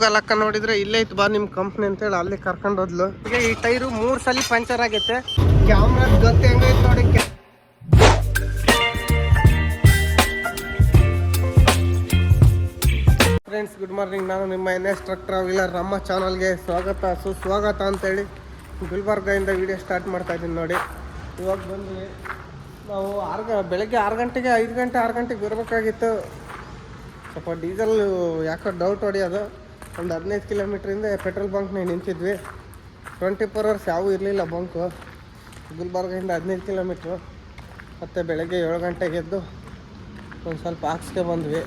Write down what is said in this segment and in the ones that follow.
Google ನೋಡಿದ್ರೆ ಇಲ್ಲೇ ಇತ್ತು, ಬಾ ನಿಮ್ ಕಂಪ್ನಿ ಅಂತೇಳಿ ಅಲ್ಲಿ ಕರ್ಕೊಂಡು ಹೋದ್ಲು. ಈ ಟೈರು ಮೂರ್ ಸಲ ಪಂಚರ್ ಆಗೈತೆ. ಕ್ಯಾಮ್ರಾ ಗತಿ ಹೆಂಗೈತೆ ನೋಡಿ. ಫ್ರೆಂಡ್ಸ್ ಗುಡ್ ಮಾರ್ನಿಂಗ್ ನಾನು ನಿಮ್ಮ ಎನ್ ಎಸ್ ಟ್ರಕ್ ಟ್ರಾವೆಲರ್ ನಮ್ಮ ಚಾನಲ್ಗೆ ಸ್ವಾಗತ, ಸುಸ್ವಾಗತ ಅಂತೇಳಿ ಗುಲ್ಬರ್ಗದಿಂದ ವಿಡಿಯೋ ಸ್ಟಾರ್ಟ್ ಮಾಡ್ತಾ ಇದ್ದೀನಿ ನೋಡಿ. ಇವಾಗ ಬಂದ್ವಿ ನಾವು ಆರು ಬೆಳಗ್ಗೆ ಆರು ಗಂಟೆಗೆ, ಐದು ಗಂಟೆ, ಆರು ಗಂಟೆಗೆ ಬರಬೇಕಾಗಿತ್ತು. ಸ್ವಲ್ಪ ಡೀಸೆಲ್ ಯಾಕೋ ಡೌಟ್ ಹೊಡಿಯೋದು. ಒಂದು ಹದಿನೈದು ಕಿಲೋಮೀಟ್ರಿಂದ ಪೆಟ್ರೋಲ್ ಬಂಕ್ನಾಗ ನಿಂತಿದ್ವಿ. ಟ್ವೆಂಟಿ ಫೋರ್ ಅವರ್ಸ್ ಯಾವೂ ಇರಲಿಲ್ಲ ಬಂಕು ಗುಲ್ಬರ್ಗಿಂದ ಹದಿನೈದು ಕಿಲೋಮೀಟ್ರು ಮತ್ತು ಬೆಳಗ್ಗೆ ಏಳು ಗಂಟೆಗೆ ಎದ್ದು ಒಂದು ಸ್ವಲ್ಪ ಹಾಕ್ಸ್ಕೆ ಬಂದ್ವಿ.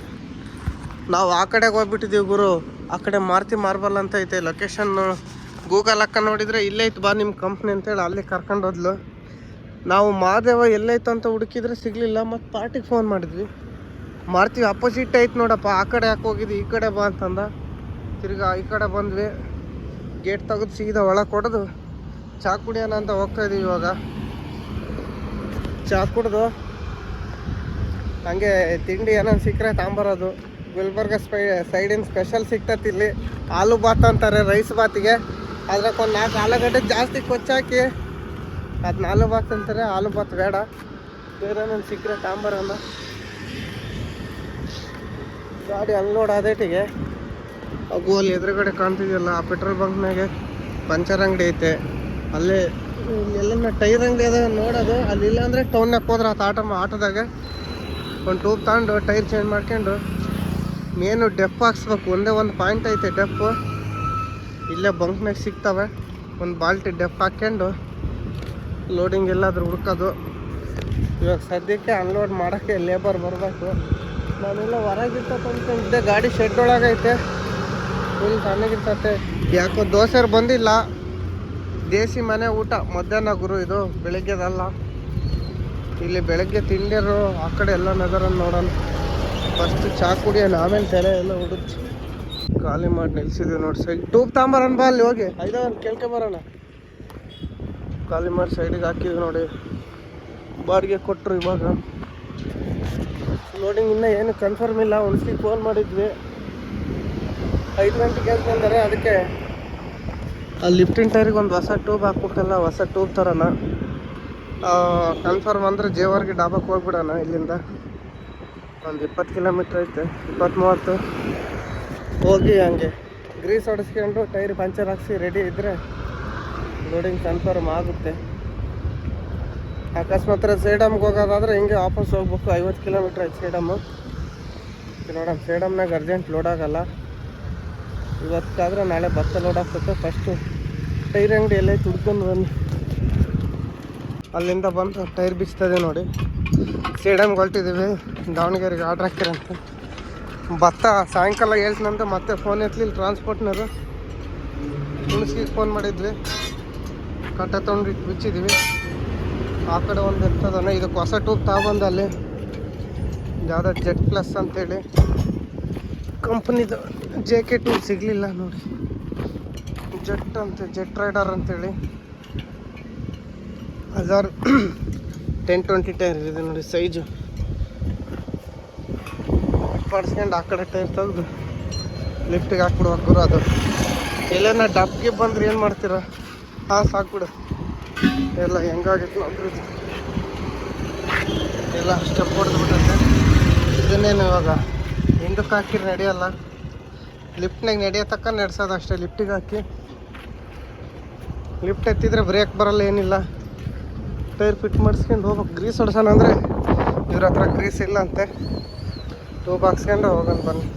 ನಾವು ಆ ಕಡೆಗೆ ಹೋಗ್ಬಿಟ್ಟಿದ್ದೀವಿ ಗುರು. ಆ ಕಡೆ ಮಾರ್ತಿ ಮಾರ್ಬಲ್ ಅಂತ ಐತೆ. ಲೊಕೇಶನ್ ಗೂಗಲ್ ಅಕ್ಕ ನೋಡಿದರೆ ಇಲ್ಲೇ ಇತ್ತು. ಬಾ ನಿಮ್ಮ ಕಂಪ್ನಿ ಅಂತೇಳಿ ಅಲ್ಲಿ ಕರ್ಕೊಂಡು ಹೋದ್ಲು. ನಾವು ಮಾದೇವ ಎಲ್ಲೈತು ಅಂತ ಹುಡುಕಿದ್ರೆ ಸಿಗಲಿಲ್ಲ. ಮತ್ತು ಪಾರ್ಟಿಗೆ ಫೋನ್ ಮಾಡಿದ್ವಿ. ಮಾರುತಿ ಅಪೋಸಿಟ್ ಐತೆ ನೋಡಪ್ಪ. ಆ ಕಡೆ ಯಾಕೆ ಹೋಗಿದ್ವಿ ಈ ಕಡೆ ಬಾ ಅಂತಂದ. ತಿರ್ಗಾ ಈ ಕಡೆ ಬಂದ್ವಿ. ಗೇಟ್ ತೆಗೆದು ಸೀದಾ ಒಳಗೆ ಕೊಡೋದು ಚಾ ಕುಡಿಯೋಣ ಅಂತ ಹೋಗ್ತಾ ಇದೀವಿ ಇವಾಗ. ಚಾ ಕುಡ್ದು ಹಂಗೆ ತಿಂಡಿ ಏನೋ ಸಿಕ್ಕರೆ ತಾಂಬರೋದು ಗುಲ್ಬರ್ಗ ಸ್ಪೈ ಸೈಡಿನ ಸ್ಪೆಷಲ್ ಸಿಗ್ತೈತಿ ಇಲ್ಲಿ. ಆಲೂ ಬಾತ್ ಅಂತಾರೆ ರೈಸ್ ಬಾತಿಗೆ. ಅದ್ರಾಗ ಒಂದು ನಾಲ್ಕು ಆಲೂಗಡ್ಡೆ ಜಾಸ್ತಿ ಕೊಚ್ಚಾಕಿ ಅದನ್ನ ಆಲೂ ಬಾತ್ ಅಂತಾರೆ. ಆಲೂ ಬಾತ್ ಬೇಡ. ಬೇರೆ ಏನೇನು ಸಿಕ್ಕರೆ ತಾಂಬರೋಣ ಗಾಡಿ ಅನ್ಲೋಡ್ ಆದೇಟಿಗೆ ಅವು ಅಲ್ಲಿ ಎದುರುಗಡೆ ಕಾಣ್ತಿದೆಯಲ್ಲ, ಆ ಪೆಟ್ರೋಲ್ ಬಂಕ್ನಾಗೆ ಪಂಚರ್ ಅಂಗಡಿ ಐತೆ. ಅಲ್ಲೇ ಎಲ್ಲ ಟೈರ್ ಅಂಗಡಿ ಅದ ನೋಡೋದು. ಅಲ್ಲಿ ಇಲ್ಲ ಅಂದರೆ ಟೌನ್ನಾಗ ಹೋದ್ರೆ ಆತ ಆಟೋ ಆಟೋದಾಗ ಒಂದು ಟೂಬ್ ತಗೊಂಡು ಟೈರ್ ಚೇಂಜ್ ಮಾಡ್ಕೊಂಡು ಮೇನು ಡೆಪ್ ಹಾಕ್ಸ್ಬೇಕು. ಒಂದೇ ಒಂದು ಪಾಯಿಂಟ್ ಐತೆ ಡೆಪ್ಪು ಇಲ್ಲೇ ಬಂಕ್ನಾಗ ಸಿಗ್ತವೆ. ಒಂದು ಬಾಲ್ಟಿ ಡೆಪ್ ಹಾಕ್ಕೊಂಡು ಲೋಡಿಂಗ್ ಎಲ್ಲಾದರೂ ಹುಡ್ಕೋದು. ಇವಾಗ ಸದ್ಯಕ್ಕೆ ಅನ್ಲೋಡ್ ಮಾಡೋಕ್ಕೆ ಲೇಬರ್ ಬರಬೇಕು. ನಾನೆಲ್ಲ ಹೊರಗಿತ್ತ ಗಾಡಿ ಶೆಡ್ ಒಳಗೈತೆ. ಫುಲ್ ತಣ್ಣಗಿರ್ತತೆ ಯಾಕೋ ದೋಸೆರು ಬಂದಿಲ್ಲ. ದೇಸಿ ಮನೆ ಊಟ. ಮಧ್ಯಾಹ್ನ ಗುರು ಇದು, ಬೆಳಗ್ಗೆದಲ್ಲ. ಇಲ್ಲಿ ಬೆಳಗ್ಗೆ ತಿಂಡಿರು, ಆ ಕಡೆ ಎಲ್ಲ ನಗರ ನೋಡೋಣ. ಫಸ್ಟ್ ಚಾ ಕುಡಿಯೋಣ, ಆಮೇಲೆ ತೆರೆ ಎಲ್ಲ ಹುಡುಕಿ ಖಾಲಿ ಮಾಡಿ ನಿಲ್ಸಿದ್ವಿ ನೋಡಿ ಸೈಡ್ ಟೂಬ್ ಬಾ ಅಲ್ಲಿ ಹೋಗಿ. ಐದವನ್ ಕೇಳ್ಕೊಂಬರೋಣ ಖಾಲಿ ಮಾಡಿ ಸೈಡಿಗೆ ಹಾಕಿದ್ವಿ ನೋಡಿ. ಬಾಡಿಗೆ ಕೊಟ್ಟರು ಇವಾಗ. ನೋಡಿ ಇನ್ನೂ ಏನು ಕನ್ಫರ್ಮ್ ಇಲ್ಲ. ಒಂದ್ಸಲಿ ಫೋನ್ ಮಾಡಿದ್ವಿ. ಐದು ಗಂಟೆಗೆ ಬಂದರೆ ಅದಕ್ಕೆ ಆ ಲಿಫ್ಟಿನ್ ಟೈರಿಗೆ ಒಂದು ಹೊಸ ಟ್ಯೂಬ್ ಹಾಕ್ಬೇಕಲ್ಲ ಹೊಸ ಟ್ಯೂಬ್ ಥರನ ಕನ್ಫರ್ಮ್ ಅಂದರೆ ಜೇವರ್ಗೆ ಡಾಬಾಕ್ಕೆ ಹೋಗ್ಬಿಡೋಣ ಇಲ್ಲಿಂದ. ಒಂದು ಇಪ್ಪತ್ತು ಕಿಲೋಮೀಟ್ರ್ ಐತೆ ಇಪ್ಪತ್ತು ಮೂವತ್ತು ಹೋಗಿ ಹಂಗೆ ಗ್ರೀಸ್ ಹೊಡೆಸ್ಕೊಂಡು ಟೈರ್ ಪಂಚರ್ ಹಾಕ್ಸಿ ರೆಡಿ ಇದ್ದರೆ ಲೋಡಿಂಗ್ ಕನ್ಫರ್ಮ್ ಆಗುತ್ತೆ. ಅಕಸ್ಮಾತ್ ಸೇಡಮ್ಗೆ ಹೋಗೋದಾದ್ರೆ ಹಿಂಗೆ ವಾಪಸ್ ಹೋಗ್ಬೇಕು. ಐವತ್ತು ಕಿಲೋಮೀಟ್ರ್ ಐತೆ ಸೇಡಮ್ಮು ನೋಡೋಣ ಸೇಡಮ್ನಾಗ ಅರ್ಜೆಂಟ್ ಲೋಡ್ ಆಗಲ್ಲ. ಇವತ್ತಾದ್ರೆ ನಾಳೆ ಭತ್ತ ಲೋಡ್ ಆಗ್ತದೆ ಫಸ್ಟು ಟೈರ್ ಅಂಗಡಿ ಎಲ್ಲ ತುಡ್ಕೊಂಡು ಬನ್ನಿ. ಅಲ್ಲಿಂದ ಬಂದು ಟೈರ್ ಬಿಚ್ತದೆ ನೋಡಿ. ಸೇಡಮ್ಗೆ ಹೊಲ್ಟಿದ್ದೀವಿ ದಾವಣಗೆರೆಗೆ ಆರ್ಡ್ರ್ ಹಾಕಿರಂತ ಭತ್ತ ಸಾಯಂಕಾಲ ಹೇಳ್ತೀನಂತ ಮತ್ತೆ ಫೋನ್ ಎತ್ತಲಿಲ್ಲ. ಟ್ರಾನ್ಸ್ಪೋರ್ಟ್ನವರು ಹುಣಸಿಗೆ ಫೋನ್ ಮಾಡಿದ್ವಿ. ಕಟ್ಟ ತೊಗೊಂಡು ಬಿಚ್ಚಿದ್ವಿ ಆ ಕಡೆ ಒಂದು ಇರ್ತದನ ಇದಕ್ಕೆ ಹೊಸ ಟೂಬ್ ತಗೊಬಂದು ಅಲ್ಲಿ. ಯಾವುದೋ ಜೆಟ್ ಪ್ಲಸ್ ಅಂತೇಳಿ. ಕಂಪ್ನಿದು ಜೆ ಕೆ ಟೂ ಸಿಗಲಿಲ್ಲ ನೋಡಿ. ಜೆಟ್ ಅಂತ ಜೆಟ್ ರೈಡರ್ ಅಂತೇಳಿ. ಹಜಾರ್ ಟೆನ್ ಟ್ವೆಂಟಿ ಟೈರ್ ಇದೆ ನೋಡಿ ಸೈಜು ಪಡ್ಸ್ಕೊಂಡು ಆ ಕಡೆ ಟೈರ್ ತೆಗೆದು ಲಿಫ್ಟಿಗೆ ಹಾಕ್ಬಿಡ್ಬೇಕು ಅದು. ಎಲ್ಲೇನ ಡಬ್ಗೆ ಬಂದ್ರೆ ಏನು ಮಾಡ್ತೀರ? ಹಾಂ, ಸಾಕ್ಬಿಡು. ಎಲ್ಲ ಹೆಂಗಾಗಿತ್ತು ಇದು. ಎಲ್ಲ ಸ್ಟೆಪ್ ಹೊಡೆದ್ಬಿಟ್ಟಂತೆ ಇದನ್ನೇನು ಇವಾಗ? ಹಿಂದಕ್ಕೆ ಹಾಕಿದ್ರೆ ನಡೆಯಲ್ಲ. ಲಿಫ್ಟ್ನಾಗ ನಡೆಯೋ ತಕ್ಕ ನಡೆಸೋದು ಅಷ್ಟೇ, ಲಿಫ್ಟಿಗೆ ಹಾಕಿ. ಲಿಫ್ಟ್ ಎತ್ತಿದ್ರೆ ಬ್ರೇಕ್ ಬರಲ್ಲ, ಏನಿಲ್ಲ. ಟೈರ್ ಫಿಟ್ ಮಾಡಿಸ್ಕೊಂಡು ಹೋಗ್ಬೇಕು. ಗ್ರೀಸ್ ಹೊಡ್ಸೋಣ ಅಂದರೆ ಇವ್ರ ಹತ್ರ ಗ್ರೀಸ್ ಇಲ್ಲ ಅಂತೆ. ಟೂ ಹಾಕ್ಸ್ಕೊಂಡು ಹೋಗೋಣ ಬನ್ನಿ.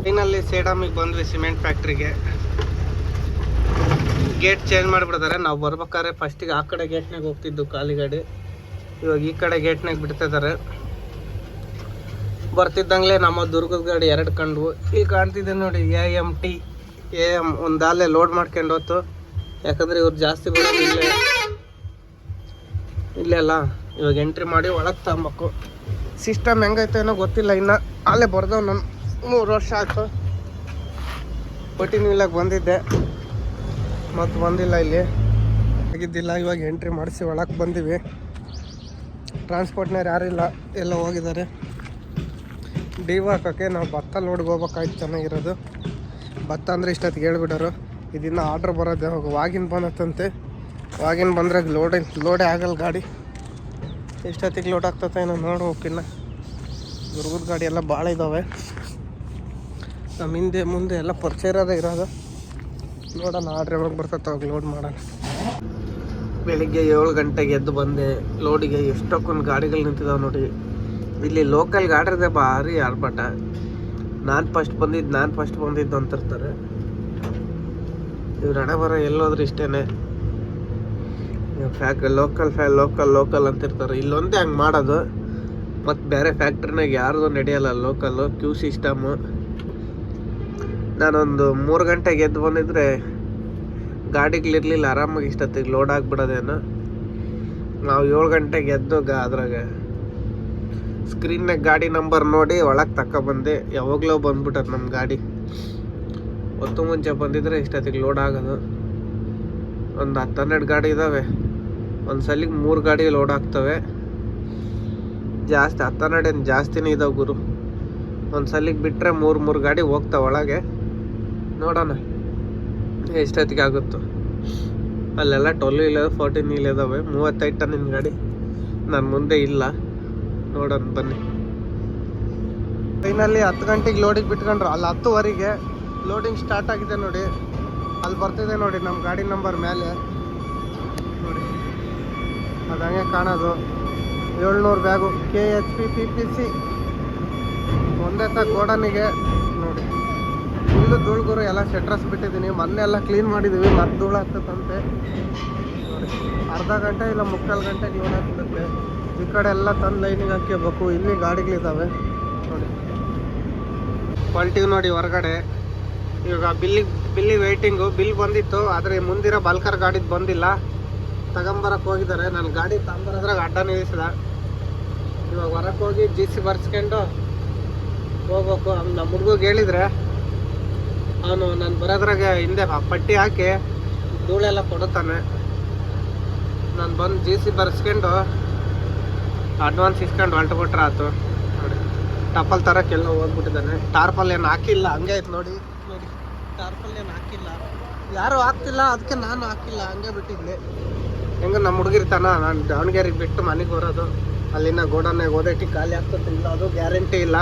ಫೈನಲ್ಲಿ ಸೇಡಮಿಗೆ ಬಂದ್ವಿ ಸಿಮೆಂಟ್ ಫ್ಯಾಕ್ಟ್ರಿಗೆ. ಗೇಟ್ ಚೇಂಜ್ ಮಾಡಿಬಿಡ್ತಾರೆ. ನಾವು ಬರ್ಬೇಕಾದ್ರೆ ಫಸ್ಟಿಗೆ ಆ ಕಡೆ ಗೇಟ್ನಾಗ ಹೋಗ್ತಿದ್ದು ಖಾಲಿ ಗಾಡಿ ಇವಾಗ ಈ ಕಡೆ ಗೇಟ್ನಾಗ ಬಿಡ್ತಿದ್ದಾರೆ ಬರ್ತಿದ್ದಂಗ್ಲೇ ನಮ್ಮ ದುರ್ಗದ ಗಾಡಿ ಎರಡು ಕಂಡ್ವು. ಇಲ್ಲಿ ಕಾಣ್ತಿದೆ ನೋಡಿ A M T A M ಒಂದು ಅಲ್ಲೇ ಲೋಡ್ ಮಾಡ್ಕೊಂಡು ಹೋತು ಯಾಕಂದ್ರೆ ಇವ್ರು ಜಾಸ್ತಿ ಬರೋದು ಇಲ್ಲೇ. ಇಲ್ಲೇ ಅಲ್ಲ, ಇವಾಗ ಎಂಟ್ರಿ ಮಾಡಿ ಒಳಗೆ ತಗೊಬೇಕು. ಸಿಸ್ಟಮ್ ಹೆಂಗೈತೆ ಏನೋ ಗೊತ್ತಿಲ್ಲ, ಇನ್ನು ಅಲ್ಲೇ ಬರ್ದವ್ ನಾನು ಮೂರು ವರ್ಷ ಆಯ್ತು. ಇಲ್ಲಕ್ಕೆ ಬಂದಿದ್ದೆ. ಮತ್ತು ಬಂದಿಲ್ಲ ಇಲ್ಲಿ. ಆಗಿದ್ದಿಲ್ಲ, ಇವಾಗ ಎಂಟ್ರಿ ಮಾಡಿಸಿ ಒಳಗೆ ಬಂದೀವಿ. ಟ್ರಾನ್ಸ್ಪೋರ್ಟ್ನವ್ರು ಯಾರಿಲ್ಲ ಎಲ್ಲ ಹೋಗಿದ್ದಾರೆ. ಡಿ ಹಾಕೋಕ್ಕೆ ನಾವು ಭತ್ತ ಲೋಡ್ಗೆ ಹೋಗ್ಬೇಕಾಯ್ತು, ಚೆನ್ನಾಗಿರೋದು. ಭತ್ತ ಅಂದರೆ ಇಷ್ಟೊತ್ತಿಗೆ ಹೇಳ್ಬಿಟ್ಟರು ಇದನ್ನು ಆರ್ಡ್ರ್ ಬರೋದು ಯಾವಾಗ? ವಾಗಿನ ಬಂದತ್ತಂತೆ. ವಾಗಿನ ಬಂದ್ರೆ ಲೋಡೇ ಲೋಡೇ ಆಗಲ್ಲ ಗಾಡಿ. ಎಷ್ಟೊತ್ತಿಗೆ ಲೋಡ್ ಆಗ್ತತೆ ಏನೋ ನೋಡ್ಬೇಕಿನ್ನ ದುರ್ಗದ ಗಾಡಿ ಎಲ್ಲ ಭಾಳ ಇದ್ದಾವೆ ನಮ್ಮ ಹಿಂದೆ ಮುಂದೆ ಎಲ್ಲ ಪರಿಚಯ ಇರೋದೇ ಇರೋದು. ನೋಡೋಣ ಆರ್ಡ್ರ್ ಯಾವಾಗ ಬರ್ತೈತೆ ಅವಾಗ ಲೋಡ್ ಮಾಡೋಣ. ಬೆಳಿಗ್ಗೆ ಏಳು ಗಂಟೆಗೆ ಎದ್ದು ಬಂದೆ. ಲೋಡಿಗೆ ಎಷ್ಟೊಕ್ಕೊಂದು ಗಾಡಿಗಳು ನಿಂತಿದ್ದಾವೆ ನೋಡಿ. ಇಲ್ಲಿ ಲೋಕಲ್ ಗಾಡ್ರದೆ ಭಾರಿ ಆರ್ಭಟ. ನಾನು ಫಸ್ಟ್ ಬಂದಿದ್ದು ನಾನು ಫಸ್ಟ್ ಬಂದಿದ್ದು ಅಂತಿರ್ತಾರೆ. ಇವ್ರು ಹಣ ಬರೋ ಎಲ್ಲೋದ್ರೆ ಇಷ್ಟೇನೆ. ಫ್ಯಾಕ್ ಲೋಕಲ್ ಫ್ಯಾ ಲೋಕಲ್ ಲೋಕಲ್ ಅಂತಿರ್ತಾರೆ. ಇಲ್ಲೊಂದೇ ಹಂಗೆ ಮಾಡೋದು. ಮತ್ತು ಬೇರೆ ಫ್ಯಾಕ್ಟ್ರಿನಾಗ ಯಾರ್ದು ನಡೆಯಲ್ಲ ಲೋಕಲ್ಲು ಕ್ಯೂ ಸಿಸ್ಟಮು ನಾನೊಂದು ಮೂರು ಗಂಟೆಗೆ ಎದ್ದು ಬಂದಿದ್ರೆ ಗಾಡಿಗಳಿರಲಿಲ್ಲ ಆರಾಮಾಗಿ ಇಷ್ಟೊತ್ತಿಗೆ ಲೋಡ್ ಆಗಿಬಿಡೋದೇನು. ನಾವು ಏಳು ಗಂಟೆಗೆ ಎದ್ದು ಗ ಅದ್ರಾಗ ಸ್ಕ್ರೀನ್ನಾಗ ಗಾಡಿ ನಂಬರ್ ನೋಡಿ ಒಳಗೆ ಬಂದೆ. ಯಾವಾಗಲೂ ಬಂದ್ಬಿಟ್ಟದ ನಮ್ಮ ಗಾಡಿ. ಹೊತ್ತು ಮುಂಚೆ ಬಂದಿದ್ರೆ ಇಷ್ಟೊತ್ತಿಗೆ ಲೋಡ್ ಆಗೋದು. ಒಂದು ಹತ್ತು ಹನ್ನೆರಡು ಗಾಡಿ ಇದ್ದಾವೆ ಒಂದು ಸಲಿಗೆ ಮೂರು ಗಾಡಿ ಲೋಡ್ ಆಗ್ತವೆ. ಜಾಸ್ತಿ ಹತ್ತು ಹನ್ನೆರಡು ಏನು ಜಾಸ್ತಿನೇ ಇದಾವೆ ಗುರು. ಒಂದು ಸಲಿಗೆ ಬಿಟ್ಟರೆ ಮೂರು ಮೂರು ಗಾಡಿ ಹೋಗ್ತಾವೆ ಒಳಗೆ. ನೋಡೋಣ. ಎಷ್ಟೊತ್ತಿಗೆ ಆಗುತ್ತೋ. ಅಲ್ಲೆಲ್ಲ ಟ್ವೆಲ್ ಇಲ್ಲ ಫೋರ್ಟೀನ್ ಇಲ್ಲ ಇದ್ದಾವೆ ಮೂವತ್ತೈದು ಟನ್ನಿನ ಗಾಡಿ. ನನ್ನ ಮುಂದೆ ಇಲ್ಲ. ನೋಡೋಣ, ಬನ್ನಿ. ಟ್ರೈನಲ್ಲಿ ಹತ್ತು ಗಂಟೆಗೆ ಲೋಡಿಗೆ ಬಿಟ್ಕೊಂಡ್ರು. ಅಲ್ಲಿ ಹತ್ತುವರೆಗೆ ಲೋಡಿಂಗ್ ಸ್ಟಾರ್ಟ್ ಆಗಿದೆ ನೋಡಿ. ಅಲ್ಲಿ ಬರ್ತಿದೆ ನೋಡಿ ನಮ್ಮ ಗಾಡಿ ನಂಬರ್ ಮೇಲೆ. ನೋಡಿ. ಅದು ಹಂಗೆ ಕಾಣೋದು. ಏಳ್ನೂರು bag K H P P P C ಒಂದೇ ತ ಗೋಡನಿಗೆ. ನೋಡಿ. ಫುಲ್ಲು ಧೂಳುಗುರು ಎಲ್ಲ ಶೆಟ್ರಸ್ ಬಿಟ್ಟಿದ್ದೀನಿ. ಮೊನ್ನೆ ಎಲ್ಲ ಕ್ಲೀನ್ ಮಾಡಿದ್ದೀವಿ ಮತ್ತೆ ಧೂಳು ಆಗ್ತದಂತೆ ನೋಡಿ. ಅರ್ಧ ಗಂಟೆ ಇಲ್ಲ, ಮುಕ್ಕಾಲು ಗಂಟೆ ಲೋಡ್ ಆಗ್ತದೆ. ಈ ಕಡೆ ಎಲ್ಲ ತಂದು ಲೈನಿಗೆ ಹಾಕ್ಕೋಬೇಕು. ಇಲ್ಲಿ ಗಾಡಿಗಳಿದ್ದಾವೆ ನೋಡಿ. ಕ್ವಾಲಿಟಿ ನೋಡಿ ಹೊರಗಡೆ. ಇವಾಗ ಬಿಲ್ಲಿಗೆ ಬಿಲ್ಲಿ ವೆಯ್ಟಿಂಗು ಬಿಲ್ ಬಂದಿತ್ತು, ಆದರೆ ಮುಂದಿರೋ ಬಲ್ಕರ್ ಗಾಡಿದು ಬಂದಿಲ್ಲ. ತಗೊಂಬರಕ್ಕೆ ಹೋಗಿದ್ದಾರೆ. ನಾನು ಗಾಡಿ ತಗೊಂಬರೋದ್ರಾಗ ಅಡ್ಡ ನಿಲ್ಲಿಸಿದ. ಇವಾಗ ಹೊರಕ್ಕೆ ಹೋಗಿ ಜಿ ಸಿ ಬರ್ಸ್ಕೊಂಡು ಹೋಗ್ಬೇಕು. ನಮ್ಮ ಹುಡ್ಗಿಗೆ ಹೇಳಿದ್ರೆ, ಅವನು ನಾನು ಬರೋದ್ರಾಗ ಹಿಂದೆ ಪಟ್ಟಿ ಹಾಕಿ ಧೂಳೆಲ್ಲ ಕೊಡುತ್ತಾನೆ. ನಾನು ಬಂದು ಜಿ ಸಿ ಬರ್ಸ್ಕೊಂಡು ಅಡ್ವಾನ್ಸ್ ಇಸ್ಕೊಂಡು ಹೊರಟುಬಿಟ್ರೆ ಆಯ್ತು. ನೋಡಿ, ಟಪಲ್ ಕೆಲ ಹೋಗ್ಬಿಟ್ಟಿದ್ದಾನೆ. ಟಾರ್ಪಲ್ ಏನು ಹಾಕಿಲ್ಲ, ಹಂಗೆ ಐತೆ ನೋಡಿ. ನೋಡಿ, ಟಾರ್ಪಲ್ ಏನು ಹಾಕಿಲ್ಲ. ಯಾರು ಹಾಕ್ತಿಲ್ಲ, ಅದಕ್ಕೆ ನಾನು ಹಾಕಿಲ್ಲ, ಹಂಗೆ ಬಿಟ್ಟಿದ್ದೆ. ಹೆಂಗೆ ನಮ್ಮ ಹುಡುಗಿರ್ತಾನ ನಾನು ದಾವಣಗೆರೆಗೆ ಬಿಟ್ಟು ಮನೆಗೆ ಬರೋದು. ಅಲ್ಲಿನ ಗೋಡನ್ನಾಗ ಓದೈಟಿ ಖಾಲಿ ಆಗ್ತದೆ ಇಲ್ಲ ಅದು ಗ್ಯಾರಂಟಿ ಇಲ್ಲ.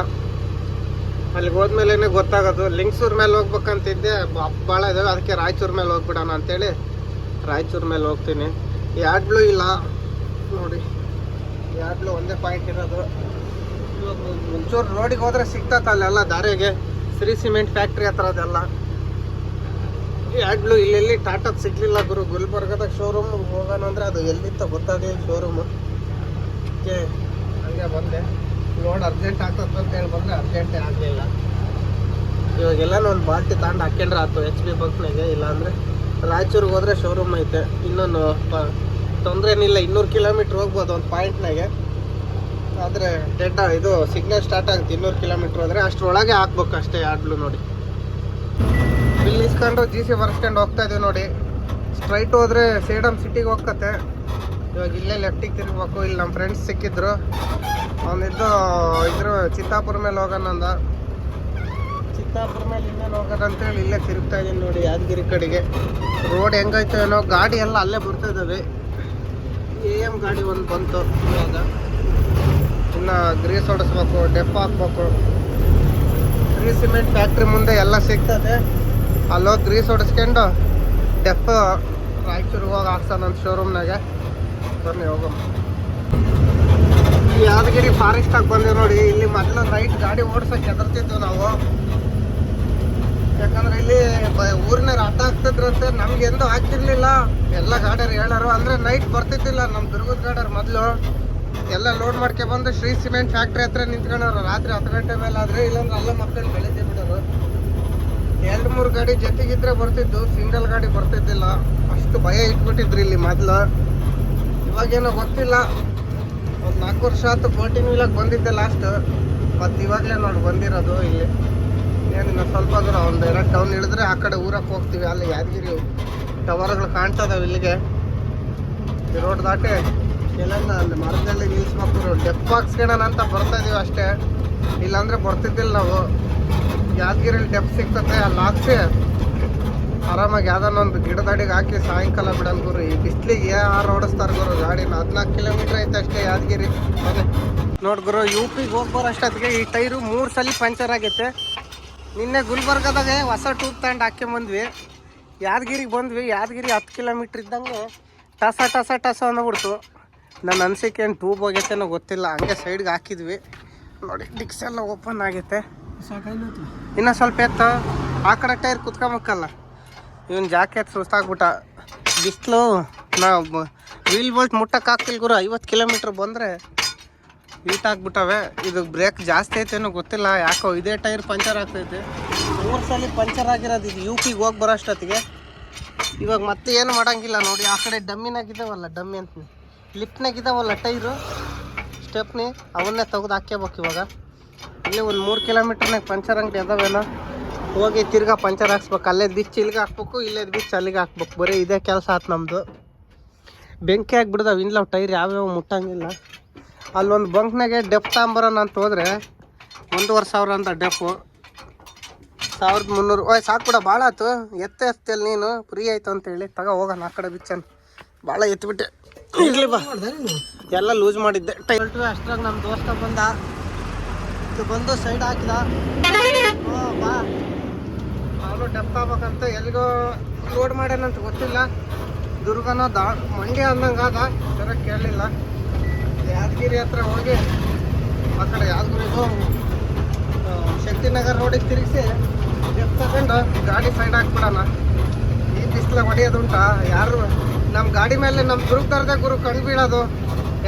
ಅಲ್ಲಿಗೆ ಹೋದ್ಮೇಲೆ ಗೊತ್ತಾಗೋದು, ಲಿಂಗ್ಸೂರ್ ಮೇಲೆ ಹೋಗ್ಬೇಕಂತಿದ್ದೆ. ಭಾಳ ಇದಾವೆ ಅದಕ್ಕೆ ರಾಯಚೂರ್ ಮೇಲೆ ಹೋಗ್ಬಿಡೋಣ ಅಂತೇಳಿ ರಾಯಚೂರ್ ಮೇಲೆ ಹೋಗ್ತೀನಿ. ಯಾಡ್ಲೂ ಇಲ್ಲ. ನೋಡಿ. ಯಾಡ್ಲು ಒಂದೇ ಪಾಯಿಂಟ್ ಇರೋದು. ಇವಾಗ ಒಂಚೂರು ರೋಡಿಗೆ ಹೋದ್ರೆ ಸಿಗ್ತತ್ತ ಅಲ್ಲೆಲ್ಲ ದಾರಿಗೆ. ಶ್ರೀ ಸಿಮೆಂಟ್ ಫ್ಯಾಕ್ಟ್ರಿ ಹತ್ರ ಅದೆಲ್ಲ. ಯಾಡ್ಲು ಇಲ್ಲೆಲ್ಲಿ ಟಾಟಾದ್ ಸಿಗ್ಲಿಲ್ಲ ಗುರು. ಗುಲ್ಬರ್ಗದಾಗ ಶೋರೂಮ್ ಹೋಗೋಣ ಅಂದ್ರೆ ಅದು ಎಲ್ಲಿತ್ತ ಗೊತ್ತಾಗಲಿಲ್ಲ ಶೋರೂಮು ಅದಕ್ಕೆ ಹಂಗೆ ಬಂದೆ. ರೋಡ್ ಅರ್ಜೆಂಟ್ ಆಗ್ತದೆ ಅಂತ ಹೇಳಿ ಬಂದ್ರೆ ಅರ್ಜೆಂಟೇ ಆಗಲಿಲ್ಲ. ಇವಾಗೆಲ್ಲ ಒಂದು ಬಾಲ್ಟಿ ತಗೊಂಡು ಹಾಕ್ಯಂಡ್ರೆ ಆಯ್ತು. ಎಚ್ ಬಿ ಬಂಕ್ನಾಗೆ ಇಲ್ಲಾಂದರೆ ರಾಯಚೂರಿಗೆ ಹೋದ್ರೆ ಶೋರೂಮ್ ಐತೆ. ಇನ್ನೊಂದು ತೊಂದರೆ ಏನಿಲ್ಲ ಇನ್ನೂರು ಕಿಲೋಮೀಟ್ರ್ ಹೋಗ್ಬೋದು ಒಂದು ಪಾಯಿಂಟ್ನಾಗೆ. ಆದರೆ ಡೆಡ್ ಇದು ಸಿಗ್ನಲ್ ಸ್ಟಾರ್ಟ್ ಆಗುತ್ತೆ ಇನ್ನೂರು ಕಿಲೋಮೀಟ್ರ್ ಹೋದರೆ. ಅಷ್ಟರೊಳಗೆ ಹಾಕ್ಬೇಕು ಅಷ್ಟೇ ಆಡ್ಲು ನೋಡಿ. ಬಿಲ್ ಇಸ್ಕೊಂಡು ಜಿ ಸಿ ಬರ್ಸ್ಕೊಂಡು ಹೋಗ್ತಾ ಇದೀವಿ ನೋಡಿ. ಸ್ಟ್ರೈಟ್ ಹೋದರೆ ಸೇಡಮ್ ಸಿಟಿಗೆ ಹೋಗ್ಕತ್ತೆ. ಇವಾಗ ಇಲ್ಲೇ ಲೆಫ್ಟಿಗೆ ತಿರುಗಬೇಕು. ಇಲ್ಲಿ ನಮ್ಮ ಫ್ರೆಂಡ್ಸ್ ಸಿಕ್ಕಿದ್ರು. ಅವನಿದ್ದು ಇದ್ರು ಚಿತ್ತಾಪುರ ಮೇಲೆ ಹೋಗೋಣ ಅಂದ. ಚಿತ್ತಾಪುರ ಮೇಲೆ ಇನ್ನೇನು ಹೋಗೋಣ ಅಂತೇಳಿ ಇಲ್ಲೇ ತಿರುಗ್ತಾ ಇದ್ದೀನಿ ನೋಡಿ ಯಾದಗಿರಿ ಕಡೆಗೆ. ರೋಡ್ ಹೆಂಗೈತೆ ಏನೋ, ಗಾಡಿ ಎಲ್ಲ ಅಲ್ಲೇ ಬರ್ತಾ ಇದ್ದಾವೆ ಎಂ ಗಾಡಿ ಒಂದು ಬಂತು ಇವಾಗ. ಇನ್ನು ಗ್ರೀಸ್ ಹೊಡಿಸ್ಬೇಕು ಡೆಪ್ ಹಾಕ್ಬೇಕು. ಗ್ರೀ ಸಿಮೆಂಟ್ ಫ್ಯಾಕ್ಟ್ರಿ ಮುಂದೆ ಎಲ್ಲ ಸಿಗ್ತದೆ. ಅಲ್ಲೋಗಿ ಗ್ರೀಸ್ ಹೊಡಿಸ್ಕೊಂಡು ಡೆಪ್ ರಾಯಚೂರಿಗೆ ಹೋಗಿ ಹಾಕ್ಸೋಣ ನನ್ನ ಶೋರೂಮ್ನಾಗೆ ಬನ್ನಿ ಹೋಗೋ ಯಾದಗಿರಿ ಫಾರೆಸ್ಟಾಗಿ ಬಂದೀವಿ ನೋಡಿ, ಇಲ್ಲಿ ಮೊದಲು ರೈಟ್ ಗಾಡಿ ಓಡಿಸೋಕೆ ಹೆದರ್ತಿದ್ವು ನಾವು. ಯಾಕಂದ್ರೆ ಇಲ್ಲಿ ಊರಿನಾಗ ಅಡ್ಡ ಆಗ್ತಿದ್ರಂತೆ ನಮ್ಗೆ ಎಂದೂ ಆಗ್ತಿರ್ಲಿಲ್ಲ. ಎಲ್ಲ ಗಾಡರ್ ಹೇಳರು ಅಂದ್ರೆ ನೈಟ್ ಬರ್ತಿದ್ದಿಲ್ಲ. ನಮ್ಮ ದುರ್ಗದ ಗಾಡರ್ ಮೊದಲು ಎಲ್ಲ ಲೋಡ್ ಮಾಡ್ಕೆ ಬಂದು ಶ್ರೀ ಸಿಮೆಂಟ್ ಫ್ಯಾಕ್ಟ್ರಿ ಹತ್ರ ನಿಂತ್ಕೊಂಡವ್ರು. ರಾತ್ರಿ ಹತ್ತು ಗಂಟೆ ಮೇಲೆ ಆದ್ರೆ ಇಲ್ಲಾಂದ್ರೆ ಅಲ್ಲ ಮಕ್ಕಳು ಬೆಳೆದೇ ಬಿಡೋರು. ಎರಡು ಮೂರು ಗಾಡಿ ಜೊತೆಗಿದ್ರೆ ಬರ್ತಿದ್ದು. ಸಿಂಗಲ್ ಗಾಡಿ ಬರ್ತಿದ್ದಿಲ್ಲ. ಅಷ್ಟು ಭಯ ಇಟ್ಬಿಟ್ಟಿದ್ರು ಇಲ್ಲಿ ಮೊದಲು. ಇವಾಗೇನೋ ಗೊತ್ತಿಲ್ಲ. ಒಂದು ನಾಲ್ಕು ವರ್ಷ ಆಯ್ತು ಫೋರ್ಟೀನ್ ವೀಲಾಗ ಬಂದಿದ್ದೆ ಲಾಸ್ಟ್ ಮತ್ತು ಇವಾಗಲೇ ನೋಡಿ ಬಂದಿರೋದು ಇಲ್ಲಿ. ಏನಿಲ್ಲ, ಸ್ವಲ್ಪ ಅಂದ್ರೆ ಒಂದು ಎರಡು ಟೌನ್ ಇಳಿದ್ರೆ ಆ ಕಡೆ ಊರಕ್ಕೆ ಹೋಗ್ತೀವಿ. ಅಲ್ಲಿ ಯಾದಗಿರಿ ಟವರ್ಗಳು ಕಾಣ್ತಾ ಇದಾವೆ ಇಲ್ಲಿಗೆ ರೋಡ್ ದಾಟಿ ಎಲ್ಲನ್ನ ಅಲ್ಲಿ ಮರದಲ್ಲಿ ನಿಲ್ಸ್ಬೇಕು. ಡೆಪ್ ಹಾಕ್ಸ್ಕೊಳ್ಳೋಣ ಅಂತ ಬರ್ತಾ ಇದೀವಿ ಅಷ್ಟೇ. ಇಲ್ಲಾಂದ್ರೆ ಬರ್ತಿದ್ದಿಲ್ಲ ನಾವು. ಯಾದಗಿರಿಲಿ ಡೆಪ್ ಸಿಗ್ತತೆ ಅಲ್ಲಿ ಹಾಕ್ಸಿ ಆರಾಮಾಗಿ ಯಾವ್ದಾನ ಒಂದು ಗಿಡದಡಿಗೆ ಹಾಕಿ ಸಾಯಂಕಾಲ ಬಿಡಲ್ ಗುರು. ಈ ಬಿಸ್ಲಿಗೆ ಯಾರು ಓಡಿಸ್ತಾರ ಗುರು ಗಾಡಿನ. ಹದಿನಾಲ್ಕು ಕಿಲೋಮೀಟರ್ ಐತೆ ಅಷ್ಟೇ ಯಾದಗಿರಿ. ನೋಡಿ ಗುರು ಯು ಪಿಗೆ ಹೋಗಿ ಅಷ್ಟೊತ್ತಿಗೆ ಈ ಟೈರು ಮೂರು ಸಲ ಪಂಚರ್ ಆಗೈತೆ. ನಿನ್ನೆ ಗುಲ್ಬರ್ಗದಾಗ ಹೊಸ ಟೂಬ್ ತಗೊಂಡು ಹಾಕ್ಕೊಂಬಂದ್ವಿ ಯಾದಗಿರಿಗೆ ಬಂದ್ವಿ. ಯಾದಗಿರಿ ಹತ್ತು ಕಿಲೋಮೀಟ್ರ್ ಇದ್ದಂಗೆ ಟಸ ಟಸ ಟಸ ಅನ್ನೋಬಿಡ್ತು ನನ್ನ ಅನಿಸಿಕೆ ಏನು ಟೂಬ್ ಹೋಗೈತೆನೋ ಗೊತ್ತಿಲ್ಲ. ಹಂಗೆ ಸೈಡ್ಗೆ ಹಾಕಿದ್ವಿ. ನೋಡಿ, ಡಿಕ್ಸ್ ಎಲ್ಲ ಓಪನ್ ಆಗೈತೆ. ಇನ್ನು ಸ್ವಲ್ಪ ಎತ್ತು. ಆ ಕಡೆ ಟೈರ್ ಕುತ್ಕೊಂಬಕ್ಕಲ್ಲ ಇವನ್ ಜಾಕೆಟ್ ಸುಸ್ತಾಗ್ಬಿಟ್ಟ ಬಿಸಿಲು, ನಾವು ವೀಲ್ ಬೋಲ್ಟ್ ಮುಟ್ಟಕ್ಕೆ ಗುರು. ಐವತ್ತು ಕಿಲೋಮೀಟ್ರ್ ಬಂದರೆ ಹೀಟ್ ಆಗ್ಬಿಟ್ಟವೆ. ಇದು ಬ್ರೇಕ್ ಜಾಸ್ತಿ ಐತೇನೋ ಗೊತ್ತಿಲ್ಲ. ಯಾಕೋ ಇದೇ ಟೈರ್ ಪಂಚರ್ ಆಗ್ತೈತೆ. ಮೂರು ಸಲ ಪಂಚರ್ ಆಗಿರೋದು ಇದು ಯು ಪಿಗೆ ಹೋಗಿ ಬರೋ ಅಷ್ಟೊತ್ತಿಗೆ ಇವಾಗ ಮತ್ತೆ ಏನು ಮಾಡೋಂಗಿಲ್ಲ ನೋಡಿ. ಆ ಕಡೆ ಡಮ್ಮಿನಾಗಿದ್ದಾವಲ್ಲ ಡಮ್ಮಿ ಅಂತ ಲಿಫ್ಟ್ನಾಗಿದ್ದಾವಲ್ಲ ಟೈರು. ಸ್ಟೆಪ್ನಿ ಅವನ್ನೇ ತೆಗೆದು ಹಾಕ್ಯಬೇಕು ಇವಾಗ. ಇಲ್ಲಿ ಒಂದು ಮೂರು ಕಿಲೋಮೀಟ್ರ್ನಾಗ ಪಂಚರ್ ಅಂಗಡಿ ಅದಾವೇನೋ. ಹೋಗಿ ತಿರ್ಗಾ ಪಂಚರ್ ಹಾಕ್ಸ್ಬೇಕು. ಅಲ್ಲೇ ಬಿಚ್ಚಿ ಇಲ್ಲಿಗೆ ಹಾಕ್ಬೇಕು, ಇಲ್ಲೇ ಬಿಚ್ಚಿ ಅಲ್ಲಿಗೆ ಹಾಕ್ಬೇಕು. ಬರೀ ಇದೇ ಕೆಲಸ ಆಯ್ತು ನಮ್ಮದು ಬೆಂಕಿ ಆಗಿಬಿಡ್ದಾವೆ. ಇಲ್ಲ ಟೈರ್ ಯಾವ್ಯಾವ ಮುಟ್ಟಂಗಿಲ್ಲ. ಅಲ್ಲೊಂದು ಬಂಕ್ನಾಗೆ ಡೆಪ್ ತಗೊಂಬರೋಣ ಅಂತ ಹೋದ್ರೆ ಒಂದೂವರೆ ಸಾವಿರ ಅಂತ ಡೆಪ್ಪು ಸಾವಿರದ ಮುನ್ನೂರು ಓಯ್, ಸಾಕು ಬಿಡ ಭಾಳ ಆಯ್ತು ಎತ್ತೆ ಎತ್ತಲ್ಲಿ ನೀನು? ಫ್ರೀ ಆಯ್ತು ಅಂತೇಳಿ ತಗೋ, ಹೋಗೋಣ ಆ ಕಡೆ ಬಿಚ್ಚನ್. ಭಾಳ ಎತ್ಬಿಟ್ಟೆ. ಇರಲಿ ಬಾ. ಎಲ್ಲ ಲೂಸ್ ಮಾಡಿದ್ದೆ. ಟೈರ್ ಅಷ್ಟ್ರಾಗ ನಮ್ಮ ದೋಸ್ತ ಬಂದ. ಇದು ಬಂದು ಸೈಡ್ ಹಾಕಿದ. ಓ, ಬಾ. ಅವನು ಡೆಪ್ ಆಗ್ಬೇಕಂತ ಎಲ್ಲಿಗೋ ಲೋಡ್ ಮಾಡ್ಯಾನಂತ ಗೊತ್ತಿಲ್ಲ. ದುರ್ಗನ ದಾ ಮಂಡ್ಯ ಅಂದಂಗೆ ಆದ. ಜರ ಕೇಳಲಿಲ್ಲ. ಯಾದಗಿರಿ ಹತ್ರ ಹೋಗಿ ಆ ಕಡೆ ಯಾದಗಿರಿಗೂ ಶಕ್ತಿನಗರ್ ರೋಡಿಗೆ ತಿರುಗಿಸಿ ತಗೊಂಡು ಗಾಡಿ ಸೈಡ್ ಹಾಕ್ಬಿಡೋಣ. ಈ ಬಿಸಿಲ ಹೊಡೆಯೋದುಂಟಾ ಯಾರು ನಮ್ಮ ಗಾಡಿ ಮೇಲೆ ನಮ್ಮ ದುರ್ಗದ ಗುರು ಕಣ್ ಬೀಳೋದು.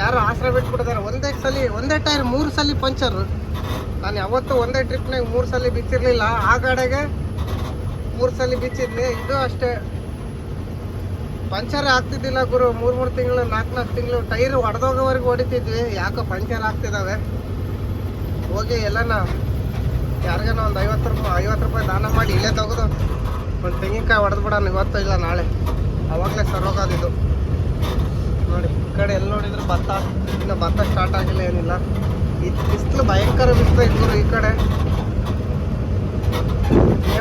ಯಾರು ಆಸರೆ ಬಿಟ್ಬಿಡ್ತಾರೆ ಒಂದೇ ಸಲ, ಒಂದೇ ಟೈರ್ ಮೂರು ಸಲ ಪಂಚರ್. ನಾನು ಯಾವತ್ತೂ ಒಂದೇ ಟ್ರಿಪ್ನಾಗ ಮೂರು ಸಲ ಬಿಚ್ಚಿರಲಿಲ್ಲ. ಆ ಗಾಡಿಗೆ ಮೂರು ಸಲ ಬಿಚ್ಚಿದ್ನಿ. ಇದು ಅಷ್ಟೇ. ಪಂಚರ್ ಆಗ್ತಿದ್ದಿಲ್ಲ ಗುರು. ಮೂರು ಮೂರು ತಿಂಗಳು, ನಾಲ್ಕು ನಾಲ್ಕು ತಿಂಗಳು ಟೈರ್ ಹೊಡೆದೋಗೋವರೆಗೂ ಹೊಡಿತಿದ್ವಿ. ಯಾಕೋ ಪಂಚರ್ ಆಗ್ತಿದ್ದಾವೆ ಹೋಗಿ ಎಲ್ಲನ ಯಾರಿಗಾನ ಒಂದು ಐವತ್ತು ರೂಪಾಯಿ ಐವತ್ತು ರೂಪಾಯಿ ದಾನ ಮಾಡಿ ಇಲ್ಲೇ ತೆಗೆದು ಒಂದು ತೆಂಗಿನಕಾಯಿ ಹೊಡೆದು ಬಿಡೋಣ ಇವತ್ತು ಇಲ್ಲ ನಾಳೆ. ಅವಾಗಲೇ ಸರೋಗೋದಿದ್ದು ನೋಡಿ, ಈ ಕಡೆ ಎಲ್ಲಿ ನೋಡಿದ್ರು ಭತ್ತ. ಇನ್ನು ಭತ್ತ ಸ್ಟಾರ್ಟ್ ಆಗಿಲ್ಲ ಏನಿಲ್ಲ. ಇದು ಬಿಸಿಲು ಭಯಂಕರ ಬಿಸಿಲು ಇದ್ರು ಈ ಕಡೆ.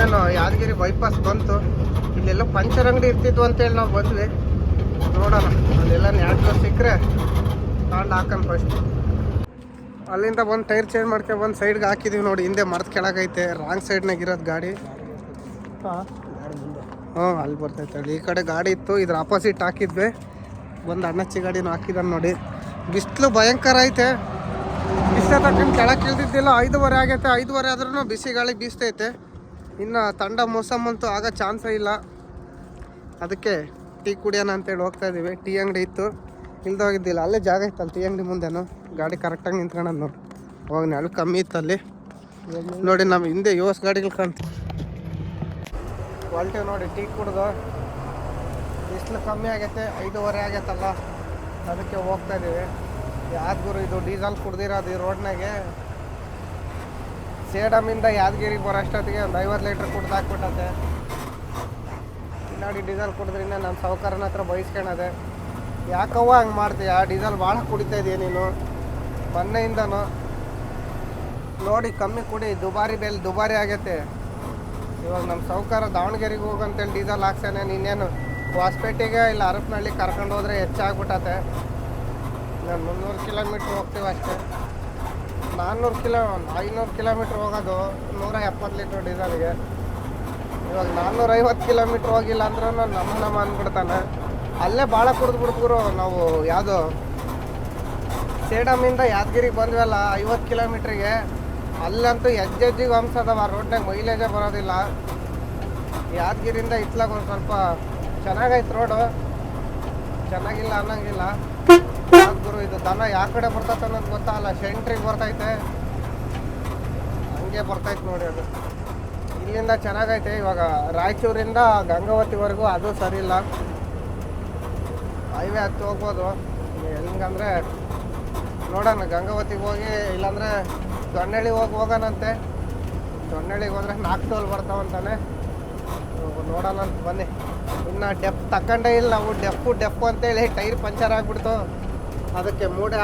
ಏನು ಯಾದಗಿರಿ ಬೈಪಾಸ್ ಬಂತು. ಇಲ್ಲೆಲ್ಲ ಪಂಚರ್ ಅಂಗಡಿ ಇರ್ತಿದ್ವು ಅಂತೇಳಿ ನಾವು ಬಂದ್ವಿ. ನೋಡೋಣ ಅಲ್ಲೆಲ್ಲ ನ್ಯಾಟ್ರ ಸಿಕ್ಕರೆ ತಗೊಂಡು ಹಾಕೊಂಡು ಫಸ್ಟ್ ಅಲ್ಲಿಂದ ಬಂದು ಟೈರ್ ಚೇಂಜ್ ಮಾಡ್ಕೊಂಡು ಬಂದು ಸೈಡ್ಗೆ ಹಾಕಿದೀವಿ ನೋಡಿ ಹಿಂದೆ ಮರದ ಕೆಳಗೈತೆ ರಾಂಗ್ ಸೈಡ್ನಾಗ ಇರೋದು ಗಾಡಿ. ಹಾಂ? ಹ್ಞೂ ಅಲ್ಲಿ ಬರ್ತೈತೆ ಈ ಕಡೆ ಗಾಡಿ ಇತ್ತು ಇದ್ರ ಆಪೋಸಿಟ್ ಹಾಕಿದ್ವಿ. ಒಂದು ಅಣ್ಣಚ್ಚಿ ಗಾಡಿನೂ ಹಾಕಿದಾನೆ ನೋಡಿ. ಬಿಸಿಲು ಭಯಂಕರ ಐತೆ. ಬಿಸಿ ತಕ್ಕಂಡು ಕೆಳಗೆ ಇಳ್ದಿದ್ದಿಲ್ಲ ಐದುವರೆ ಆಗೈತೆ. ಐದುವರೆ ಆದ್ರೂ ಬಿಸಿ ಗಾಳಿ ಬೀಸ್ತೈತೆ. ಇನ್ನು ತಂಡ ಮೋಸಮ್ಮಂತೂ ಆಗೋ ಚಾನ್ಸೇ ಇಲ್ಲ. ಅದಕ್ಕೆ ಟೀ ಕುಡಿಯೋಣ ಅಂತೇಳಿ ಹೋಗ್ತಾ ಇದ್ದೀವಿ ಟೀ ಅಂಗಡಿ ಇತ್ತು. ಇಲ್ದೋಗಿದ್ದಿಲ್ಲ ಅಲ್ಲೇ ಜಾಗ ಇತ್ತಲ್ಲ, ಟೀ ಅಂಗಡಿ ಮುಂದೆನು. ಗಾಡಿ ಕರೆಕ್ಟಾಗಿ ನಿಂತ್ಕೊಳ್ಳೋದು ನೋಡಿ ಅವಾಗ ನೆಲ ಕಮ್ಮಿ ಇತ್ತಲ್ಲಿ ನೋಡಿ ನಮ್ಮ ಹಿಂದೆ ಯೋಸ್ ಗಾಡಿಗಳು ಕಾಣ್ತು ಹೊಲ್ಟೇವ್ ನೋಡಿ, ಟೀ ಕುಡ್ದು ಬಿಸಿಲು ಕಮ್ಮಿ ಆಗೈತೆ, ಐದೂವರೆ ಆಗೈತಲ್ಲ. ಅದಕ್ಕೆ ಹೋಗ್ತಾ ಇದ್ದೀವಿ ಯಾವ್ದು ಗುರು ಇದು ಡೀಸೆಲ್ ಕುಡ್ದಿರೋದು ಈ ರೋಡ್ನಾಗೆ? ಸೇಡಮಿಂದ ಯಾದಗಿರಿಗೆ ಬರೋ ಅಷ್ಟೊತ್ತಿಗೆ ಒಂದು ಐವತ್ತು ಲೀಟ್ರ್ ಕುಡ್ದು ಹಾಕ್ಬಿಟ್ಟತೆ. ನೋಡಿ ಡೀಸೆಲ್ ಕುಡಿದ್ರಿಂದ ನಮ್ಮ ಸಾವುಕಾರನ ಹತ್ರ ಬಯಸ್ಕೊಳದೆ ಯಾಕವ್ವ ಹಂಗೆ ಮಾಡ್ತೀಯ? ಡೀಸೆಲ್ ಭಾಳ ಕುಡಿತಾ ಇದೆಯಾ ನೀನು? ಮೊನ್ನೆಯಿಂದನು. ನೋಡಿ, ಕಮ್ಮಿ ಕುಡಿ, ದುಬಾರಿ ಬೆಲೆ, ದುಬಾರಿ ಆಗೈತೆ. ಇವಾಗ ನಮ್ಮ ಸಾವುಕಾರ ದಾವಣಗೆರೆಗೆ ಹೋಗಂತೇಳಿ ಡೀಸೆಲ್ ಹಾಕ್ಸಾನೆ ನೀನೇನು ಹೊಸಪೇಟೆಗೆ ಇಲ್ಲ, ಅರಪನಹಳ್ಳಿ ಕರ್ಕೊಂಡು ಹೋದ್ರೆ ಹೆಚ್ಚಾಗ್ಬಿಟ್ಟತೆ. ನಾನು ಮುನ್ನೂರು ಕಿಲೋಮೀಟ್ರ್ ಹೋಗ್ತೀವಿ ಅಷ್ಟೇ. ನಾನ್ನೂರು ಕಿಲೋ, ಐನೂರು ಕಿಲೋಮೀಟ್ರ್ ಹೋಗೋದು ನೂರ ಎಪ್ಪತ್ತು ಲೀಟ್ರ್ ಡೀಸೆಲ್ಗೆ. ಇವಾಗ ನಾನ್ನೂರ ಐವತ್ತು ಕಿಲೋಮೀಟ್ರ್ ಹೋಗಿಲ್ಲ ಅಂದ್ರೂ ನಮ್ಮ ನಮ್ಮ ಅಂದ್ಬಿಡ್ತಾನೆ. ಅಲ್ಲೇ ಭಾಳ ಕುಡಿದು ಬಿಡ್ತಿದ್ರು ನಾವು ಯಾವುದು ಸೇಡಮಿಂದ ಯಾದಗಿರಿಗೆ ಬಂದ್ವಲ್ಲ, ಐವತ್ತು ಕಿಲೋಮೀಟ್ರಿಗೆ, ಅಲ್ಲಂತೂ ಹೆಜ್ಜೆಜ್ಜಿಗೆ ಹಂಸದವ ಆ ರೋಡ್ನಾಗ ಮೈಲೇಜೇ ಬರೋದಿಲ್ಲ. ಯಾದಗಿರಿಂದ ಇತ್ಲಾಗ ಒಂದು ಸ್ವಲ್ಪ ಚೆನ್ನಾಗೈತೆ ರೋಡು ಚೆನ್ನಾಗಿಲ್ಲ ಅನ್ನಂಗಿಲ್ಲ. ಗುರು, ಇದು ದನ ಯಾವ ಕಡೆ ಬರ್ತೈತೆ ಅನ್ನೋದು ಗೊತ್ತಾಗಲ್ಲ. ಸೆಂಟ್ರಿಗೆ ಬರ್ತೈತೆ. ಹಂಗೆ ಬರ್ತೈತೆ ನೋಡಿ ಅದು. ಇಲ್ಲಿಂದ ಚೆನ್ನಾಗೈತೆ. ಇವಾಗ ರಾಯಚೂರಿಂದ ಗಂಗಾವತಿವರೆಗೂ ಅದು ಸರಿ ಇಲ್ಲ ಹೈವೇ ಹತ್ತಿ ಹೋಗ್ಬೋದು. ಹೆಂಗಂದ್ರೆ ನೋಡೋಣ, ಗಂಗಾವತಿಗೆ ಹೋಗಿ, ಇಲ್ಲಾಂದ್ರೆ ದೊಣ್ಣಳ್ಳಿಗೆ ಹೋಗಿ ಹೋಗೋಣಂತೆ. ದೊಣ್ಣಳ್ಳಿಗೆ ಹೋದ್ರೆ ನಾಲ್ಕು ಟೋಲ್ ಬರ್ತಾವಂತಾನೆ ನೋಡೋಣ ಬನ್ನಿ. ಇನ್ನು ಡೆಪ್ ತಕ್ಕಂಡೇ ಇಲ್ಲ. ನಾವು ಡೆಪ್ಪು ಡೆಪ್ಪು ಅಂತೇಳಿ ಟೈರ್ ಪಂಚರ್ ಆಗಿಬಿಡ್ತು. ಅದಕ್ಕೆ ಮೂಡೆ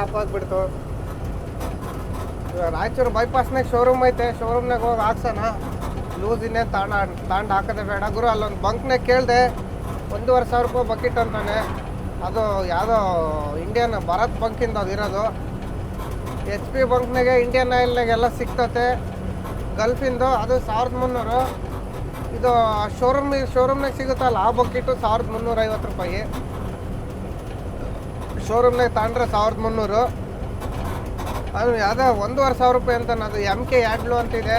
ಇವಾಗ ರಾಯಚೂರು ಬೈಪಾಸ್ನಾಗ ಶೋರೂಮ್ ಐತೆ ಶೋರೂಮ್ನಾಗ ಹೋಗಿ ಹಾಕ್ಸೋಣ. ಲೂಸ್ ಇನ್ನೇನು ತಾಂಡ, ತಾಂಡ್ ಹಾಕೋದೇ ಬೇಡ. ಗುರು, ಅಲ್ಲೊಂದು ಬಂಕ್ನಾಗ ಕೇಳಿದೆ, ಒಂದೂವರೆ ಸಾವಿರ ರೂಪಾಯಿ ಬಕೆಟ್ ಅಂತಾನೆ. ಅದು ಯಾವುದೋ ಇಂಡಿಯನ್ ಭಾರತ್ ಬಂಕಿಂದ ಅದು ಇರೋದು. ಎಚ್ ಪಿ ಬಂಕ್ನಾಗೆ ಇಂಡಿಯನ್ ಆಯಿಲ್ನಾಗೆಲ್ಲ ಸಿಗ್ತತೆ. ಗಲ್ಫಿಂದು, ಅದು ಸಾವಿರದ ಮುನ್ನೂರು. ಇದು ಶೋರೂಮ್ ಶೋರೂಮ್ನಾಗ ಸಿಗುತ್ತಲ್ಲ, ಆ ಬಕೆಟು ಸಾವಿರದ ಮುನ್ನೂರೈವತ್ತು ರೂಪಾಯಿ. ಶೋರೂಮ್ನಾಗ ತಗೊಂಡ್ರೆ ಸಾವಿರದ ಮುನ್ನೂರು. ಅದು ಯಾವುದೋ ಒಂದೂವರೆ ಸಾವಿರ ರೂಪಾಯಿ ಅಂತ ಅದು ಎಂ ಕೆ ಯಾಡ್ಲು ಅಂತಿದೆ.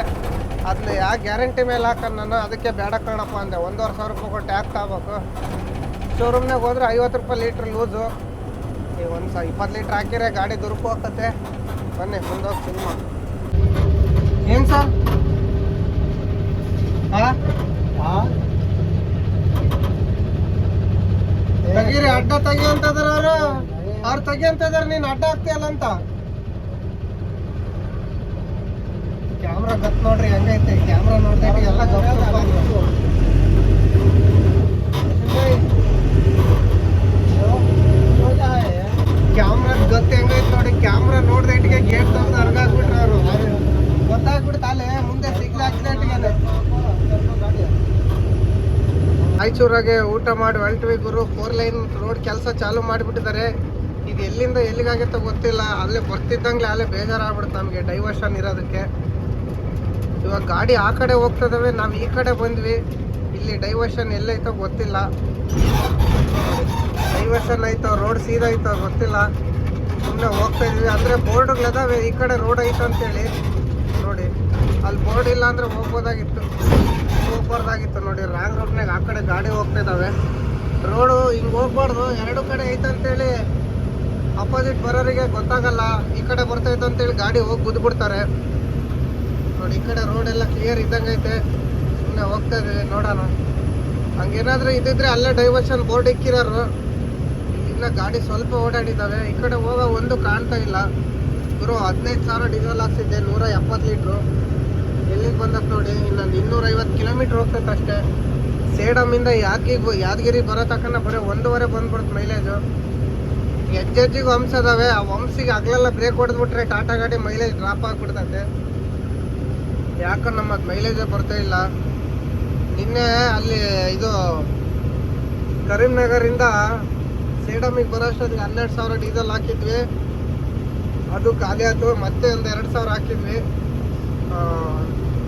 ಅದನ್ನ ಯಾವ ಗ್ಯಾರಂಟಿ ಮೇಲೆ ಹಾಕೊಂಡು ನಾನು ಅದಕ್ಕೆ ಬೇಡ ಕಣಪ್ಪ ಅಂದೆ. ಒಂದೂವರೆ ಸಾವಿರ ರೂಪಾಯಿ ಕೊಟ್ಟು ಯಾಕೆ ತಗೋಬೇಕು? ಶೋರೂಮ್ನಾಗ ಹೋದ್ರೆ ಐವತ್ತು ರೂಪಾಯಿ ಲೀಟ್ರ್ ಲೂಸು. ಈಗ ಒಂದು ಸ ಇಪ್ಪತ್ತು ಲೀಟ್ರ್ ಹಾಕಿದ್ರೆ ಗಾಡಿ ದುರುಪು ಹಾಕತ್ತೆ ಬನ್ನಿ ಮುಂದೋಗಿ ಸಿನಿಮಾ. ಏನು ಸರ್? ಹಾಂ ತೆಗೀರಿ ಅಡ್ಡ ತಗಿ ಅಂತದ್ರ ಅವರು. ಅವ್ರು ತೆಗಿ ಇದಾರೆ, ನೀನು ಅಡ್ಡ ಹಾಕ್ತೀಯಲ್ಲ ಅಂತ. ಕ್ಯಾಮ್ರಾ ಗತ್ ನೋಡ್ರಿ, ಹಂಗೈತೆ. ಕ್ಯಾಮ್ರಾ ನೋಡ್ದಾಗ ಎಲ್ಲ ಗಪ್ ಕ್ಯಾಮ್ರಾ ಗತ್ ಹೆಂಗೈತೆ ನೋಡಿ ಕ್ಯಾಮ್ರಾ ನೋಡ್ದೈಟಿಗೆ ಗೇಟ್ ತಂದು ಹರ್ಗಾಕ್ಬಿಟ್ರೆ ಅವರು. ಗೊತ್ತಾಗ್ಬಿಡ್ತು ಅಲ್ಲೇ ಮುಂದೆ ಸಿಗ್ಲ ಆಕ್ಸಿಡೆಂಟ್ಗೆ ರಾಯಚೂರಾಗೆ ಊಟ ಮಾಡಿ ಹೊರಟ್ವಿ ಗುರು. ಫೋರ್ ಲೈನ್ ರೋಡ್ ಕೆಲಸ ಚಾಲು ಮಾಡಿಬಿಟ್ಟಿದ್ದಾರೆ. ಇದು ಎಲ್ಲಿಂದ ಎಲ್ಲಿಗಾಗತ್ತೋ ಗೊತ್ತಿಲ್ಲ. ಅಲ್ಲೇ ಬರ್ತಿದ್ದಂಗೆ ಅಲ್ಲೇ ಬೇಜಾರಾಗ್ಬಿಡುತ್ತೆ ನಮಗೆ ಡೈವರ್ಷನ್ ಇರೋದಕ್ಕೆ. ಇವಾಗ ಗಾಡಿ ಆ ಕಡೆ ಹೋಗ್ತದವೆ, ನಾವು ಈ ಕಡೆ ಬಂದ್ವಿ. ಇಲ್ಲಿ ಡೈವರ್ಷನ್ ಎಲ್ಲೈತೋ ಗೊತ್ತಿಲ್ಲ. ಡೈವರ್ಷನ್ ಐತೋ ರೋಡ್ ಸೀದಾ ಐತೋ ಗೊತ್ತಿಲ್ಲ. ಸುಮ್ಮನೆ ಹೋಗ್ತಾ ಇದ್ವಿ. ಅಂದರೆ ಬೋರ್ಡ್ಗಳದಾವೆ ಈ ಕಡೆ ರೋಡ್ ಐತೆ ಅಂತೇಳಿ. ನೋಡಿ, ಅಲ್ಲಿ ಬೋರ್ಡ್ ಇಲ್ಲ ಅಂದರೆ ಹೋಗ್ಬೋದಾಗಿತ್ತು. ಹೋಗ್ಬಾರ್ದಾಗಿತ್ತು ನೋಡಿ. ರಾಂಗ್ ರೋಡ್ನಾಗ ಆ ಕಡೆ ಗಾಡಿ ಹೋಗ್ತಾ ಇದ್ದಾವೆ ರೋಡು ಹಿಂಗೆ ಹೋಗ್ಬಾರ್ದು, ಎರಡು ಕಡೆ ಐತೆ ಅಂತೇಳಿ ಅಪೋಸಿಟ್ ಬರೋರಿಗೆ ಗೊತ್ತಾಗಲ್ಲ, ಈ ಕಡೆ ಬರ್ತೈತೆ ಅಂತೇಳಿ ಗಾಡಿ ಹೋಗಿ ಗುದ್ಬಿಡ್ತಾರೆ ನೋಡಿ, ಈ ಕಡೆ ರೋಡ್ ಎಲ್ಲ ಕ್ಲಿಯರ್ ಇದ್ದಂಗೆ ಐತೆ. ಸುಮ್ಮನೆ ಹೋಗ್ತಾ ಇದ್ದೀವಿ, ನೋಡೋಣ. ಹಂಗೇನಾದರೂ ಇದ್ದಿದ್ರೆ ಅಲ್ಲೇ ಡೈವರ್ಷನ್ ಬೋರ್ಡ್ ಇಕ್ಕಿರೋರು. ಇನ್ನ ಗಾಡಿ ಸ್ವಲ್ಪ ಓಡಾಡಿದ್ದಾವೆ ಈ ಕಡೆ ಹೋಗೋ ಒಂದು ಕಾಣ್ತಾ ಇಲ್ಲ. ಗುರು, ಹದಿನೈದು ಸಾವಿರ ಡೀಸೆಲ್ ಹಾಕ್ಸಿದ್ದೆ ನೂರ ಎಪ್ಪತ್ತು ಲೀಟ್ರು. ಎಲ್ಲಿಗೆ ಬಂದತ್ ನೋಡಿ ಇನ್ನೊಂದು ಇನ್ನೂರೈವತ್ತು ಕಿಲೋಮೀಟ್ರ್ ಹೋಗ್ತೈತೆ ಅಷ್ಟೇ. ಸೇಡಮಿಂದ ಯಾದಗಿರಿ ಯಾದಗಿರಿ ಬರೋ ತಕ್ಕನ ಬರೀ ಒಂದೂವರೆ ಬಂದ್ಬಿಡುತ್ತೆ ಮೈಲೇಜು ಹೆಜ್ಜೆಜ್ಜಿಗೆ ವಂಶ ಅದಾವೆ. ಆ ವಂಶಿಗೆ ಹಗಲೆಲ್ಲ ಬ್ರೇಕ್ ಹೊಡೆದ್ಬಿಟ್ರೆ ಟಾಟಾ ಗಾಡಿ ಮೈಲೇಜ್ ಡ್ರಾಪ್ ಆಗಿಬಿಡ್ತೈತೆ. ಯಾಕೋ ನಮ್ಮ ಮೈಲೇಜೇ ಬರ್ತಾ ಇಲ್ಲ. ನಿನ್ನೆ ಅಲ್ಲಿ ಇದು ಕರೀಂನಗರಿಂದ ಸೇಡಮಿಗೆ ಬರೋಷ್ಟೊತ್ತಿಗೆ ಹನ್ನೆರಡು ಸಾವಿರ ಡೀಸೆಲ್ ಹಾಕಿದ್ವಿ. ಅದು ಖಾಲಿ ಆಯಿತು. ಮತ್ತೆ ಒಂದು ಎರಡು ಸಾವಿರ ಹಾಕಿದ್ವಿ.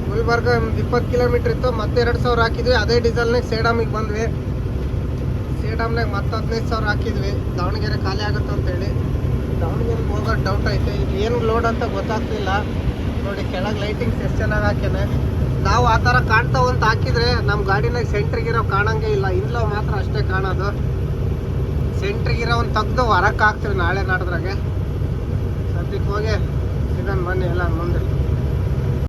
ಗುಲ್ಬರ್ಗ ಒಂದು ಇಪ್ಪತ್ತು ಕಿಲೋಮೀಟ್ರ್ ಇತ್ತು. ಮತ್ತೆ ಎರಡು ಸಾವಿರ ಹಾಕಿದ್ವಿ. ಅದೇ ಡೀಸೆಲ್ನಾಗ ಸೇಡಮಿಗೆ ಬಂದ್ವಿ. ಸೇಡಮ್ನಾಗ ಮತ್ತೆ ಹದಿನೈದು ಸಾವಿರ ಹಾಕಿದ್ವಿ. ದಾವಣಗೆರೆ ಖಾಲಿ ಆಗುತ್ತೆ ಅಂತೇಳಿ. ದಾವಣಗೆರೆಗೆ ಹೋಗೋದು ಡೌಟ್ ಐತೆ. ಇಲ್ಲಿ ಏನು ಲೋಡ್ ಅಂತ ಗೊತ್ತಾಗ್ತಿಲ್ಲ. ನೋಡಿ, ಕೆಳಗೆ ಲೈಟಿಂಗ್ಸ್ ಎಷ್ಟು ಚೆನ್ನಾಗಿ ಹಾಕ್ಯಾನೆ ನಾವು ಆ ಥರ ಕಾಣ್ತಾವ ಅಂತ ಹಾಕಿದ್ರೆ ನಮ್ಮ ಗಾಡಿನಾಗ ಸೆಂಟ್ರಿಗಿರೋ ಕಾಣಂಗೆ ಇಲ್ಲ. ಇಲ್ಲ ಮಾತ್ರ ಅಷ್ಟೇ ಕಾಣೋದು. ಸೆಂಟ್ರಿಗಿರೋನ್ ತೆಗ್ದು ಹೊರಕ್ಕೆ ಹಾಕ್ತೀವಿ ನಾಳೆ ನಾಡ್ದ್ರಾಗೆ. ಸದ್ಯಕ್ಕೆ ಹೋಗಿ ಇದನ್ನು ಬನ್ನಿ ಎಲ್ಲ ಮುಂದೆ.